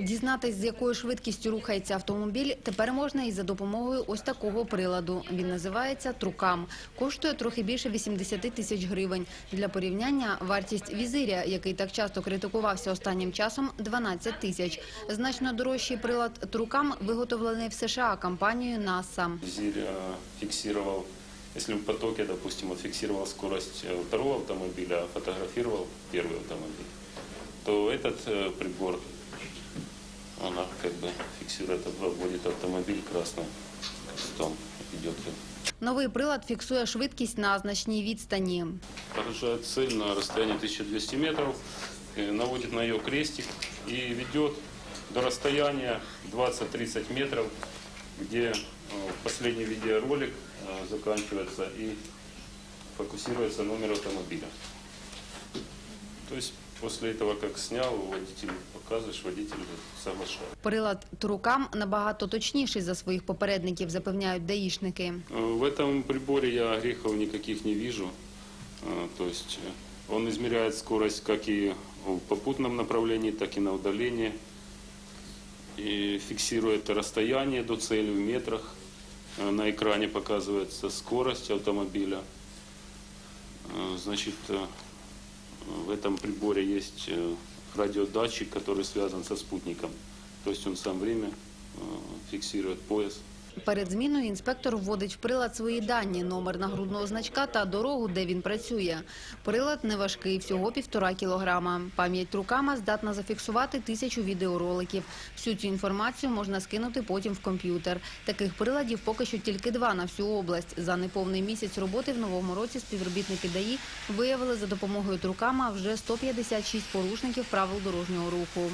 Дізнатись, з якою швидкістю рухається автомобіль, тепер можна і за допомогою ось такого приладу. Він називається «Трукам». Коштує трохи більше 80 тисяч гривень. Для порівняння вартість візиря, який так часто критикувався останнім часом, 12 тисяч. Значно дорожчий прилад «Трукам» виготовлений в США компанією НАСА. Визирь э, фиксировал, если в потоке, допустим, он фиксировал скорость э, второго автомобиля, а фотографировал первый автомобиль, то этот э, прибор, Сюрета-2 автомобиль красным там идет. Новий прилад фиксирует швидкість на значній відстані. поражает цель на расстоянии 1200 метров, э, наводит на ее крестик и ведет до расстояния 20-30 метров, где э, последний видеоролик э, заканчивается и фокусируется номер автомобиля. То есть после этого, как снял, водителю показываешь, водитель соглашается. Прилад «Трукам» набагато точніший за своїх попередників, запевняють даїшники. Э, В этом приборе я грехов никаких не вижу. Э, То есть э, он измеряет скорость как и в попутном направлении, так и на удалении. И фиксирует расстояние до цели в метрах. Э, На экране показывается скорость автомобиля. Э, Значит, э, в этом приборе есть э, радиодатчик, который связан со спутником. То есть он сам время э, фиксирует пояс. Перед зміною інспектор вводить в прилад свої дані, номер нагрудного значка та дорогу, де він працює. Прилад не важкий, всього півтора кілограма. Пам'ять рукама здатна зафіксувати тисячу відеороликів. Всю цю інформацію можна скинути потім в комп'ютер. Таких приладів поки що тільки два на всю область. За неповний місяць роботи в новому році співробітники ДАІ виявили за допомогою трукама вже 156 порушників правил дорожнього руху.